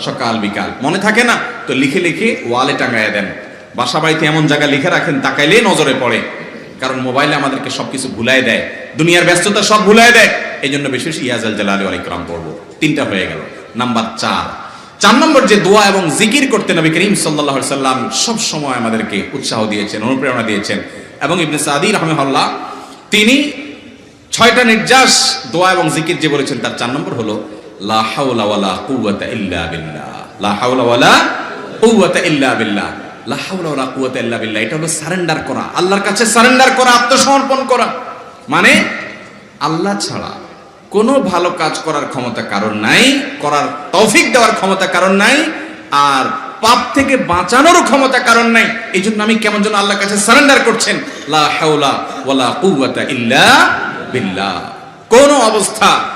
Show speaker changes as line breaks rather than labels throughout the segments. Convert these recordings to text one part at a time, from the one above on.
সকাল, বিকাল। মনে থাকে না? তো লিখে লিখে ওয়ালে টাঙায় দেন। বাসা বাড়িতে এমন জায়গা লিখে রাখেন, তাকাইলেই নজরে পড়ে। কারণ মোবাইলে আমাদেরকে সবকিছু ভুলাই দেয়। দুনিয়ার ব্যস্ততা সব ভুলাই দেয়। এই জন্য বেশি বেশি ইয়াজাল জালালি আলী ক্রাম পড়ব। তিনটা হয়ে গেল। নাম্বার চার। চার নম্বর যে দোয়া এবং জিকির করতে নবী করিম সাল্লাহ সাল্লাম সব সময় আমাদেরকে উৎসাহ দিয়েছেন, অনুপ্রেরণা দিয়েছেন। এবং ইবনে সাদি রহমহল্লা তিনি ছয়টা নির্যাস দোয়া এবং জিকির যে বলেছেন, তার চার নম্বর হলো লা ইল্লা বিল্লাহ। লা হাওলা ইল্লা বিল্লাহ। লা বিল্লাহ। এটা হলো সারেন্ডার করা। আল্লাহর কাছে সারেন্ডার করা, আত্মসমর্পণ করা। মানে আল্লাহ ছাড়া কোনো ভালো কাজ করার ক্ষমতা কারণ নাই, করার তৌফিক দেওয়ার ক্ষমতা কারণ নাই, আর পাপ থেকে বাঁচানোর ক্ষমতা কারণ নাই। এই জন্য আমি কেমন যেন আল্লাহর কাছে সারেন্ডার করছেন, লা হাওলা ওয়ালা কুওয়াতা ইল্লা বিল্লাহ। কোন অবস্থা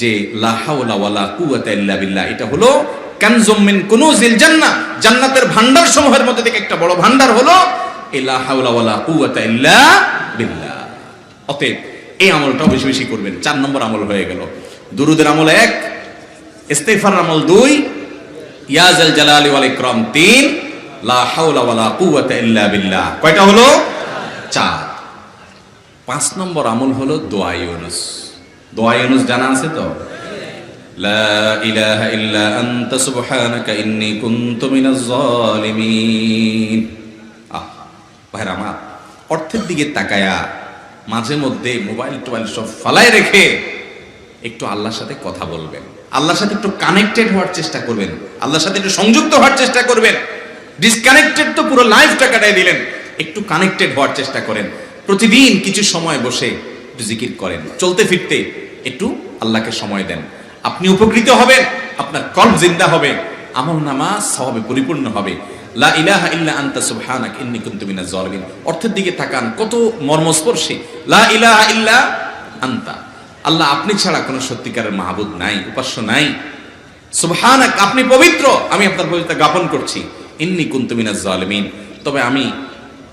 যে লা হাওলা ওয়ালা কুওয়াতা বিল্লাহ, এটা হলো কানজুম মিন কুনুজিল জান্নাহ। জান্নাতের ভান্ডার সমূহের মধ্যে থেকে একটা বড় ভান্ডার হলো এই লা হাওলা ওয়ালা কুওয়াতা ইল্লা অতএব এই আমলটাও বেশি বেশি করবেন, চার নম্বর আমল হয়ে গেল। দুরুদের আমল এক ইস্তেফার আমল দুই ইয়াজাল জালালি ওয়াল ইকরাম তিন, লা হাওলা ওয়ালা কুওয়াতা ইল্লা বিল্লাহ। কয়টা হলো? চার। পাঁচ নম্বর আমল হলো দোয়া ইউনুস। দোয়া ইউনুস জানা আছে তো? লা ইলাহা ইল্লা আনতা সুবহানাকা ইন্নী কুনতু মিনাজ জালিমিন আহ, ভাইরা আমার, অর্থের দিকে তাকায়া মাঝে মধ্যে মোবাইল টোবাইল সব ফালায় রেখে একটু আল্লাহর সাথে কথা বলবেন। আল্লাহর সাথে একটু কানেক্টেড হওয়ার চেষ্টা করবেন। আল্লাহর সাথে একটু সংযুক্ত হওয়ার চেষ্টা করবেন। ডিসকানেক্টেড তো পুরো লাইফটা কাটাই দিলেন। একটু কানেক্টেড হওয়ার চেষ্টা করেন। প্রতিদিন কিছু সময় বসে একটু জিকির করেন। চলতে ফিরতে একটু আল্লাহকে সময় দেন। আপনি উপকৃত হবেন, আপনার কল্প জিন্দা হবে, আমল নামা সবে পরিপূর্ণ হবে। লা ইলাহা ইল্লা আনতা সুবহানাক, ইন্নী কুনতু মিনাজ জালিমিন। অর্থের দিকে তাকান, কত মর্মস্পর্শী। লা ইলাহা ইল্লা আনতা। আল্লাহ আপনি ছাড়া কোনো সত্যিকারের মাহবুদ নাই, উপাস্য নাই। সুবহানাক, আপনি পবিত্র, আমি আপনার পবিত্রতা জ্ঞাপন করছি। ইন্নী কুনতু মিনাজ জালিমিন। তবে আমি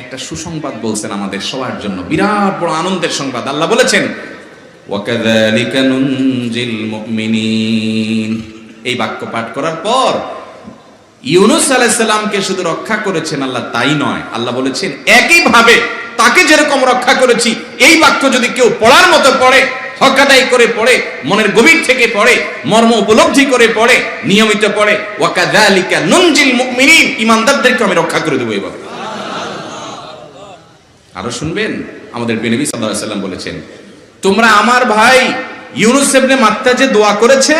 একটা সুসংবাদ বলছেন আমাদের সবার জন্য। বিরাট বড় আনন্দের সংবাদ। আল্লাহ বলেছেন এই বাক্য পাঠ করার পর ইউনুস আলাইসাল্লামকে শুধু রক্ষা করেছেন আল্লাহ, তাই নয়। আল্লাহ বলেছেন, একইভাবে তাকে যেরকম রক্ষা করেছি, এই বাক্য যদি কেউ পড়ার মতো পড়ে হকাদাই করে পড়ে, মনের গভীর থেকে পড়ে, মর্ম উপলব্ধি করে পড়ে, নিয়মিত পড়ে ওয়াকাদালিকা নুনজিল মুমিনিন, ইমানদারদেরকে আমি রক্ষা করে দেবো এইভাবে আরও শুনবেন? আমাদের বেনবী সাল্লাম বলেছেন, তোমরা আমার ভাই ইউনুস মাত্তা যে দোয়া করেছে,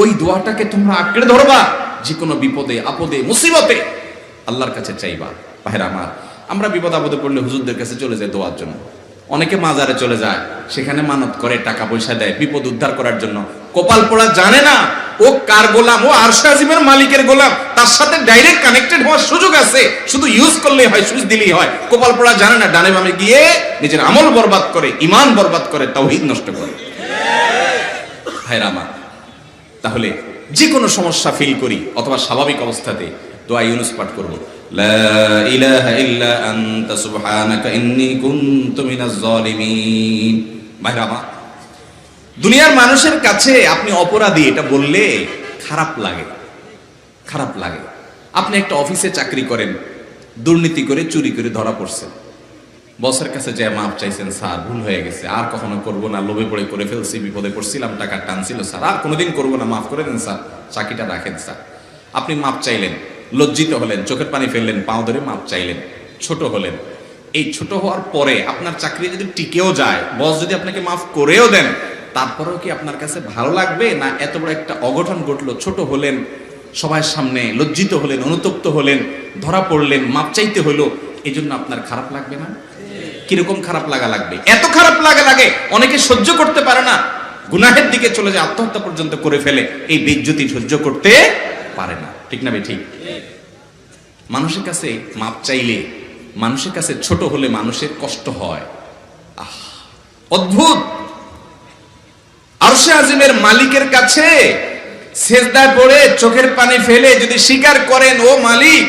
ওই দোয়াটাকে তোমরা আঁকড়ে ধরবা যে কোনো বিপদে, আপদে, মুসিবতে আল্লাহর কাছে চাইবা। ভাইরা আমার, আমরা বিপদ আপদে পড়লে হুজুরদের কাছে চলে যায় দোয়ার জন্য। অনেকে মাজারে চলে যায়, সেখানে মানত করে, টাকা পয়সা দেয়, বিপদ উদ্ধার করার জন্য। কপাল পড়া জানে না, ও কার গোলাম, ও আরশা আজিমের মালিকের গোলাম, তার সাথে ডাইরেক্ট কানেক্টেড হওয়ার সুযোগ আছে। শুধু ইউজ করলেই হয় সুইচ দিলেই হয়। কপাল পড়া জানে না, ডানে বামে গিয়ে নিজের আমল বরবাদ করে ইমান বরবাদ করে তাওহীদ নষ্ট করে। ভাইরা তাহলে যে কোনো সমস্যা ফিল করি, অথবা স্বাভাবিক অবস্থাতে দোয়া ইউনুস পাঠ করব। লা ইলাহা ইল্লা আনতা সুবহানাকা ইন্নী কুনতু মিনাজ জালিমিন ভাইরা আমার, দুনিয়ার মানুষের কাছে আপনি অপরাধী, এটা বললে খারাপ লাগে খারাপ লাগে। আপনি একটা অফিসে চাকরি করেন, দুর্নীতি করে চুরি করে ধরা পড়ছেন। বসের কাছে যে মাপ চাইছেন, স্যার, ভুল হয়ে গেছে, আর কখনো করব না, লোভে পড়ে করে ফেলছি, বিপদে পড়ছিলাম, টাকা টানছিল, স্যার, আর কোনোদিন করব না, মাফ করে দেন, স্যার, চাকরিটা রাখেন, স্যার। আপনি মাপ চাইলেন লজ্জিত হলেন, চোখের পানি ফেললেন, পাও ধরে মাপ চাইলেন। ছোট হলেন। এই ছোট হওয়ার পরে আপনার চাকরি যদি টিকেও যায়, বস যদি আপনাকে মাফ করেও দেন, তারপরেও কি আপনার কাছে ভালো লাগবে? না এত বড় একটা অঘটন ঘটলো? ছোট হলেন সবার সামনে লজ্জিত হলেন, অনুতপ্ত হলেন, ধরা পড়লেন, মাপ চাইতে হলো এই জন্য আপনার খারাপ লাগবে না? কীরকম খারাপ লাগা লাগবে? এত খারাপ লাগা লাগে, অনেকে সহ্য করতে পারে না। গুনাহের দিকে চলে যায়, আত্মহত্যা পর্যন্ত করে ফেলে, এই বেজ্জতি সহ্য করতে পারে না। ঠিক না ঠিক মানুষের কাছে মাপ চাইলে, মানুষের কাছে ছোট হলে মানুষের কষ্ট হয়। অদ্ভুত! আরশে আজিমের মালিকের কাছে সেজদায় পড়ে চোখের পানি ফেলে যদি স্বীকার করেন, ও মালিক,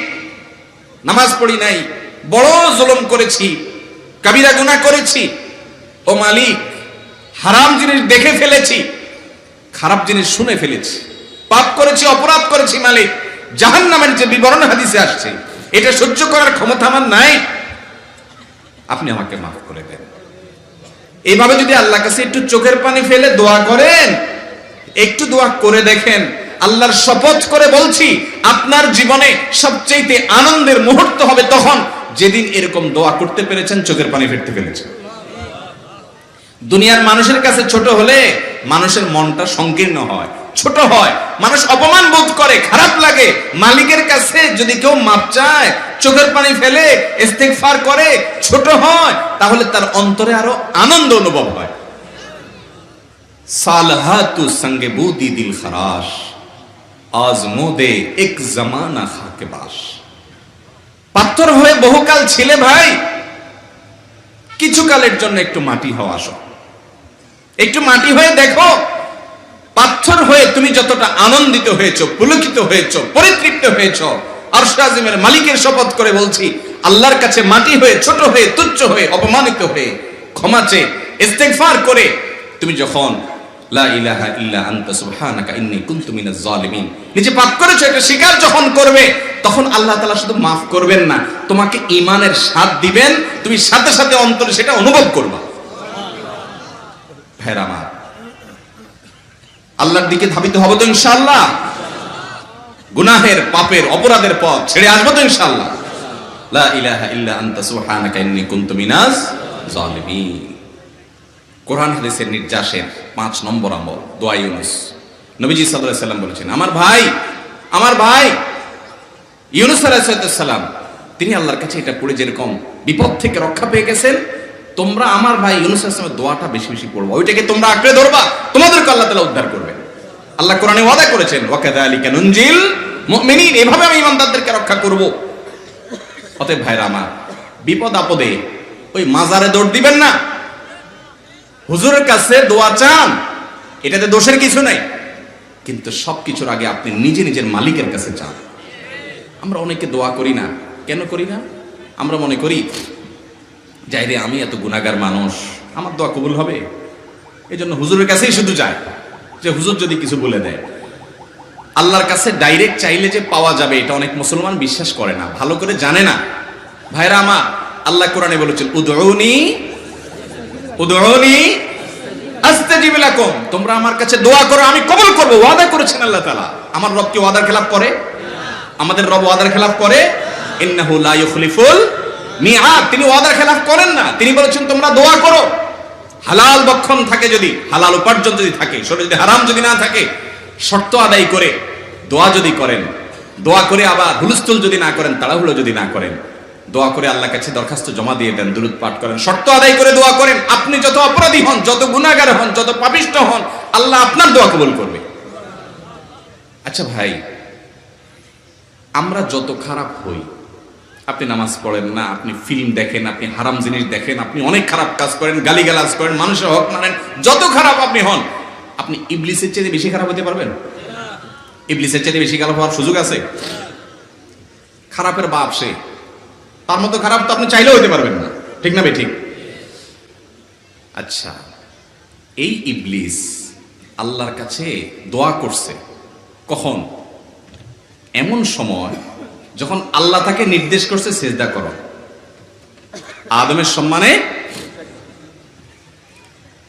নামাজ পড়ি নাই, বড় জুলম করেছি, কাবিরা গুনাহ করেছি। ও মালিক, হারাম জিনিস দেখে ফেলেছি, খারাপ জিনিস শুনে ফেলেছি। পাপ করেছি, অপরাধ করেছি, মালিক। জাহান নামের যে বিবরণ হাদিসে আসছে, এটা সহ্য করার ক্ষমতা আমার নাই। আপনি আমাকে মাফ করে দেন। এইভাবে যদি আল্লাহ কাছে একটু চোখের পানি ফেলে দোয়া করেন, একটু দোয়া করে দেখেন, আল্লাহর শপথ করে বলছি, আপনার জীবনে সবচেয়ে আনন্দের মুহূর্ত হবে তখন যেদিন এরকম দোয়া করতে পেরেছেন, চোখের পানি ফেলতে পেরেছেন। দুনিয়ার মানুষের কাছে ছোট হলে মানুষের মনটা সংকীর্ণ হয়। ছোট হয়, মানুষ অপমান বোধ করে, খারাপ লাগে। মালিকের কাছে যদি কেউ মাপ চায়, চোখের পানি ফেলে, ইস্তেগফার করে, ছোট হয়, তাহলে তার অন্তরে আরও আনন্দ অনুভব হয়। সালহাতু সঙ্গে বুদি দিল খরাশ আজমোদে এক জমানা খাকে বাস। পাথর হয়ে বহুকাল ছিলে ভাই কিছু কালের জন্য একটু মাটি হওয়া আসো একটু মাটি হয়ে দেখো পাথর হয়ে তুমি যতটা আনন্দিত হয়েছো, পুলকিত হয়েছো, পরিতৃপ্ত হয়েছো আরশাজিমের মালিকের শপথ করে বলছি, আল্লাহর কাছে মাটি হয়ে, ছোট হয়ে, তুচ্ছ হয়ে, অপমানিত হয়ে, ক্ষমা চেয়ে, ইস্তেগফার করে, তুমি যখন, লা ইলাহা ইল্লা আনতা সুবহানাকা ইন্নী কুনতু মিনাজ জালিমিন, নিজে পাপ করেছ, এটা স্বীকার যখন করবে, তখন আল্লাহ তাআলা শুধু মাফ করবেন না, তোমাকে ঈমানের স্বাদ দিবেন, তুমি সাথে সাথে অন্তরে সেটা অনুভব করবা। ভাইরা আমার আল্লাহর দিকে ধাবিত হব তো ইনশাআল্লাহ। গুনাহের, পাপের, অপরাধের পথ ছেড়ে আসব তো ইনশাআল্লাহ। লা ইলাহা ইল্লা সুবহানাকা ইন্নী কুনতু হাদিসের নির্যাসের পাঁচ নম্বর আমল, দোয়া ইউনুস। নবীজি সাল্লাল্লাহু আলাইহি বলেছেন, আমার ভাই আমার ভাই। ইউনুস তিনি আল্লাহর কাছে এটা পড়ে যেরকম বিপদ থেকে রক্ষা পেয়ে গেছেন, তোমরা আমার ভাই ইউনুস দোয়াটা বেশি বেশি পড়ব। ওইটাকে তোমরা আঁকড়ে ধরবা। তোমাদেরকে আল্লাহ তালা উদ্ধার করবে। আল্লাহ কোরআনে ওয়াদা করেছেন ওয়াকাদা আলী নুনজিল মুমিনিন। এভাবে আমি ইমানদারদেরকে রক্ষা করব। অতএব ভাইরা আমার, বিপদ আপদে ওই মাজারে দৌড় দিবেন না। হুজুরের কাছে দোয়া চান, এটাতে দোষের কিছু নাই। কিন্তু সব কিছুর আগে আপনি নিজে নিজের মালিকের কাছে চান। আমরা অনেকে দোয়া করি না। কেন করি না? আমরা মনে করি যাই রে আমি এত গুণাগার মানুষ, আমার দোয়া কবুল হবে? এই জন্য হুজুরের কাছেই শুধু যায়। যে হুজুর যদি কিছু বলে দেয়। আল্লাহর কাছে ডাইরেক্ট চাইলে যে পাওয়া যাবে, এটা অনেক মুসলমান বিশ্বাস করে না, ভালো করে জানে না। ভাইরা আমার, আল্লাহ কোরআনে বলেছেন উদৌনি উদৌনি আস্তাজিব লাকুম। তোমরা আমার কাছে দোয়া করো, আমি কবল করব, ওয়াদা করেছেন আল্লাহ তালা আমার রব কি ওয়াদার খেলাফ করে? আমাদের রব ওয়াদার খেলাফ করে? ইন্নাহু লা ইউখলিফুল মিআদ। তিনি ওয়াদার খেলাফ করেন না। তিনি বলেছেন, তোমরা দোয়া করো। হালাল বক্ষণ থাকে যদি, হালাল উপার্জন যদি থাকে, শরীর যদি হারাম যদি না থাকে, শর্ত আদায় করে দোয়া যদি করেন, দোয়া করে আবার হুলস্থুল যদি না করেন, তাড়াহুড়ো যদি না করেন, দোয়া করে আল্লাহ কাছে দরখাস্ত জমা দিয়ে দেন, দুরুদ পাঠ করেন, শর্ত আদায় করে দোয়া করেন, আপনি যত অপরাধী হন, যত গুণাগার হন, যত পাপিষ্ট হন, আল্লাহ আপনার দোয়া কবুল করবে। আচ্ছা ভাই, আমরা যত খারাপ হই আপনি নামাজ পড়েন না, আপনি ফিল্ম দেখেন, আপনি হারাম জিনিস দেখেন, আপনি অনেক খারাপ কাজ করেন, গালিগালাজ করেন, মানুষের হক মানেন, যত খারাপ আপনি হন, আপনি ইবলিসের চেয়ে বেশি খারাপ হতে পারবেন? ইবলিসের চেয়ে বেশি খারাপ হওয়ার সুযোগ আছে? খারাপের বাপ সে। তার মতো খারাপ তো আপনি চাইলেও হতে পারবেন না। ঠিক না ঠিক? আচ্ছা এই ইবলিস আল্লাহর কাছে দোয়া করছে। কখন? এমন সময় যখন আল্লাহ তাকে নির্দেশ করছে, সেজদা করো। আদমের সম্মানে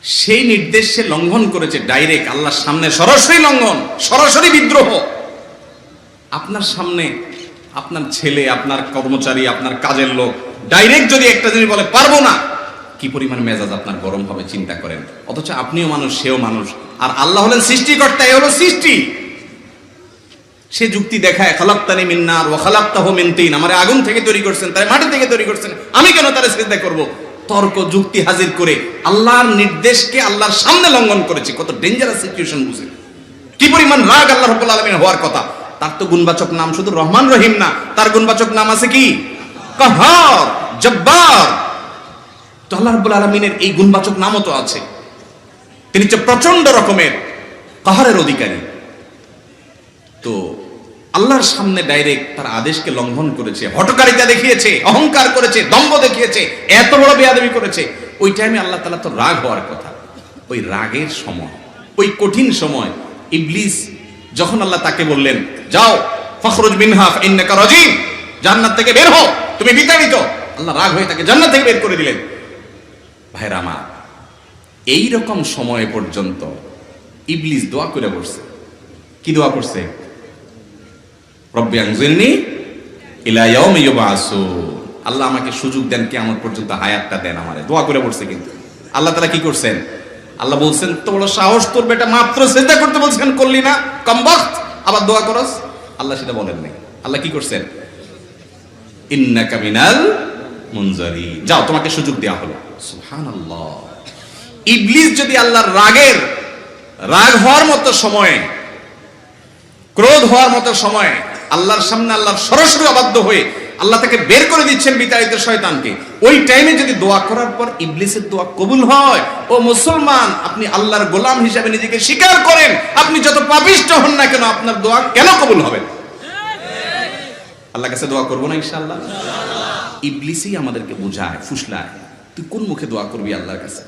সেই নির্দেশ সে লঙ্ঘন করেছে, ডাইরেক্ট আল্লাহর সামনে সরাসরি লঙ্ঘন, সরাসরি বিদ্রোহ। আপনার সামনে আপনার ছেলে, আপনার কর্মচারী, আপনার কাজের লোক, ডাইরেক্ট যদি একটা জিনিস বলে, পারব না। কি পরিমাণ মেজাজ আপনার গরম হবে, চিন্তা করেন। অথচ আপনিও মানুষ, সেও মানুষ। আর আল্লাহ হলেন সৃষ্টিকর্তা, এ হলো সৃষ্টি। সে যুক্তি দেখায়, খালাক্তানি মিন্নার ও খালাক্তাহ মিনতিন আমারে আগুন থেকে তৈরি করছেন তাই মাটি থেকে তৈরি করছেন। আমি কেন তারে সিজদা করব? তর্ক, যুক্তি হাজির করে আল্লাহর নির্দেশকে আল্লাহর সামনে লঙ্ঘন করেছে। কত ডেঞ্জারাস সিচুয়েশন বুঝে কি পরিমাণ রাগ আল্লাহ রাব্বুল আলামিন হওয়ার কথা। তার তো গুণবাচক নাম শুধু রহমান রহিম না, তার গুণবাচক নাম আছে কি? কাহার, জব্বার। তো আল্লাহ রাব্বুল আলামিনের এই গুণবাচক নামও তো আছে। তিনি হচ্ছে প্রচণ্ড রকমের কাহারের অধিকারী। তো আল্লাহর সামনে ডাইরেক্ট তার আদেশকে লঙ্ঘন করেছে হটকারিতা দেখিয়েছে, অহংকার করেছে, দম্ভ দেখিয়েছে, এত বড় বেয়াদবি করেছে। ওই টাইমে আল্লাহ তালা তো রাগ হওয়ার কথা। ওই রাগের সময়, ওই কঠিন সময় ইবলিস যখন আল্লাহ তাকে বললেন, যাও, ফখরুজ মিনহাফ ইন্নাকা রাজিম, জান্নাত থেকে বের হও, তুমি বিতাড়িত আল্লাহ রাগ হয়ে তাকে জান্নাত থেকে বের করে দিলেন। ভাইরা আমার এই রকম সময় পর্যন্ত ইবলিস দোয়া করে বসছে। কি দোয়া করছে? রব্বি আনজিরনি ইলা ইয়াউমি ইউবাসুন আল্লাহ আমাকে সুযোগ দেন কিয়ামত পর্যন্ত হায়াতটা দেন আমারে। দোয়া করে পড়ছে কিন্তু। আল্লাহ তাআলা কি করছেন? আল্লাহ বলছেন তো বড় সাহস তোর বেটা, মাত্র সিজদা করতে বলছেন, করলি না। কম আবার দোয়া করস। আল্লাহ সেটা বলেন নাই। আল্লাহ কি করছেন? ইন্নাকা মিনাল মুনজারি যাও, তোমাকে সুযোগ দেওয়া হলো। সুবহানাল্লাহ। ইবলিস যদি আল্লাহর রাগের, রাগ হওয়ার মতো সময়ে, ক্রোধ হওয়ার মতো সময় আল্লাহর সামনে আল্লাহর সরাসরি অবাধ্য হয়ে আল্লাহ তাকে বের করে দিচ্ছেন বিতাড়িত শয়তানকে। ওই টাইমে যদি দোয়া করার পর ইবলিসের দোয়া কবুল হয়, ও মুসলমান, আপনি আল্লাহর গোলাম হিসাবে নিজেকে স্বীকার করেন, আপনি যত পাপিষ্ট হন না কেন আপনার দোয়া কেন কবুল হবে? আল্লাহ কাছে দোয়া করব না ইনশাআল্লাহ? ইবলিসই আমাদেরকে বোঝায়, ফুসলায়, তুই কোন মুখে দোয়া করবি আল্লাহর কাছে?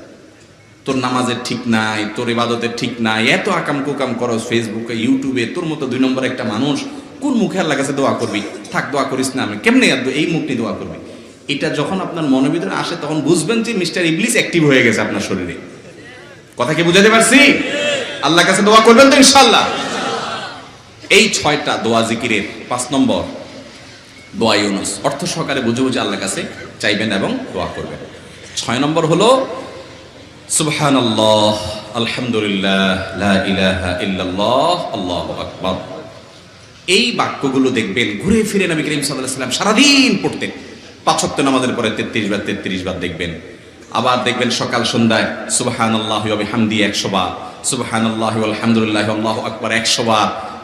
তোর নামাজের ঠিক নাই, তোর ইবাদতের ঠিক নাই, এত আকাম কুকাম করস ফেসবুকে ইউটিউবে তোর মতো দুই নম্বর একটা মানুষ কোন মুখে আল্লাহ কাছে দোয়া করবি? থাক, দোয়া করিস না আমি। কেমনে এই মুখ নিয়ে দোয়া করবি? এটা যখন আপনার মনের ভিতরে আসে, তখন বুঝবেন যে মিস্টার ইবলিস অ্যাক্টিভ হয়ে গেছে আপনার শরীরে। কথা কি বুঝাতে পারছি? আল্লাহ কাছে দোয়া করবেন তো ইনশাল্লাহ এই ছয়টা দোয়া জিকিরের পাঁচ নম্বর দোয়া ইউনুস। অর্থ সহকারে বুঝে বুঝে আল্লাহ কাছে চাইবেন এবং দোয়া করবেন। ছয় নম্বর হলো, সুবহানাল্লাহ, আলহামদুলিল্লাহ, লা ইলাহা ইল্লাল্লাহ, আল্লাহু আকবার। এই বাক্যগুলো দেখবেন, ঘুরে ফিরে নবী করিম আলাইহি সাল্লাম সারাদিন পড়তেন। পাঁচ ওয়াক্ত নামাজের পরে 33 বার 33 বার দেখবেন। আবার দেখবেন সকাল সন্ধ্যায়, সুবহানাল্লাহি আল্লাহ হামদি 100 বার, সুবহানাল্লাহি ওয়ালহামদুলিল্লাহি আল্লাহু আকবার 100 বার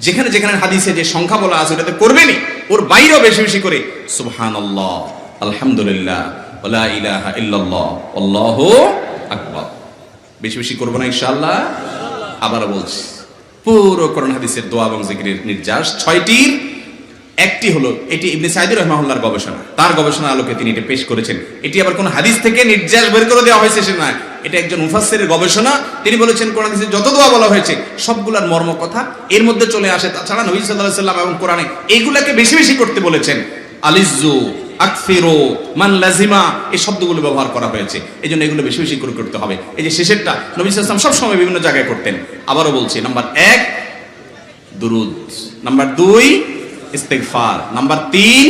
যেখানে যেখানে হাদিসে যে সংখ্যা বলা আছে, ওটাতে করবেনই ওর বাইরেও বেশি বেশি করে। সুবহানাল্লাহ, আলহামদুলিল্লাহ ওলা ইলাহা ইল্লাল্লাহ, আল্লাহু আকবার। বেশি বেশি করব না, ইনশাআল্লাহ? আবার বলছি, পুরো কোরআন হাদিসের দোয়া এবং জিকিরের নির্যাস ছয়টির। একটি হলো, এটি ইবনে সাইদুর রহমাহুল্লাহর গবেষণা। তার গবেষণা আলোকে তিনি এটা পেশ করেছেন। এটি আবার কোন হাদিস থেকে নির্যাস বের করে দেওয়া হয়েছে সে নয়। এটা একজন মুফাসসিরের গবেষণা। তিনি বলেছেন, কোরআন হাদিসে যত দোয়া বলা হয়েছে, সবগুলার মর্ম কথা। এর মধ্যে চলে আসে, তাছাড়া নবী আলাইহি সাল্লাম এবং কোরআনে এইগুলাকে বেশি বেশি করতে বলেছেন। আলিজু আকফিরো, মান লাজিমা, এই শব্দগুলো ব্যবহার করা হয়েছে। এই জন্য এগুলো বেশি বেশি করে করতে হবে। এই যে শেষেরটা, নবী সাল্লাম সবসময় বিভিন্ন জায়গায় করতেন। আবারও বলছি, নাম্বার এক, দুরুদ। নাম্বার দুই, ইস্তেগফার। নাম্বার তিন,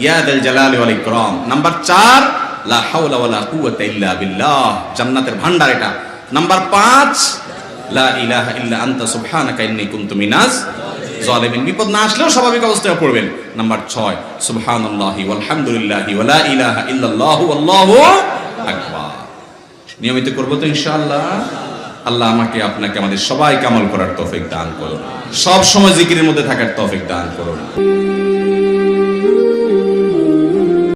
ইয়াদাল জালালি ওয়াল ইকরাম। নাম্বার চার লা হাওলা ওয়ালা কুওয়াতা ইল্লা বিল্লাহ। জান্নাতের ভান্ডার এটা। নাম্বার পাঁচ, লা ইলাহা ইল্লা আনতা সুবহানাকা ইন্নী কুনতু মিনাজ জালিমিন। বিপদ না আসলেও স্বাভাবিক অবস্থায় পড়বেন। নাম্বার ছয়, সুবহানাল্লাহি ওয়ালহামদুলিল্লাহি ওয়ালা ইলাহা ইল্লাল্লাহু আল্লাহু আকবার। নিয়মিত করব তো ইনশাআল্লাহ। আল্লাহ আমাকে, আপনাকে, আমাদের সবাইকে আমল করার তৌফিক দান করুন। সব সময় জিকিরের মধ্যে থাকার তৌফিক দান করুন।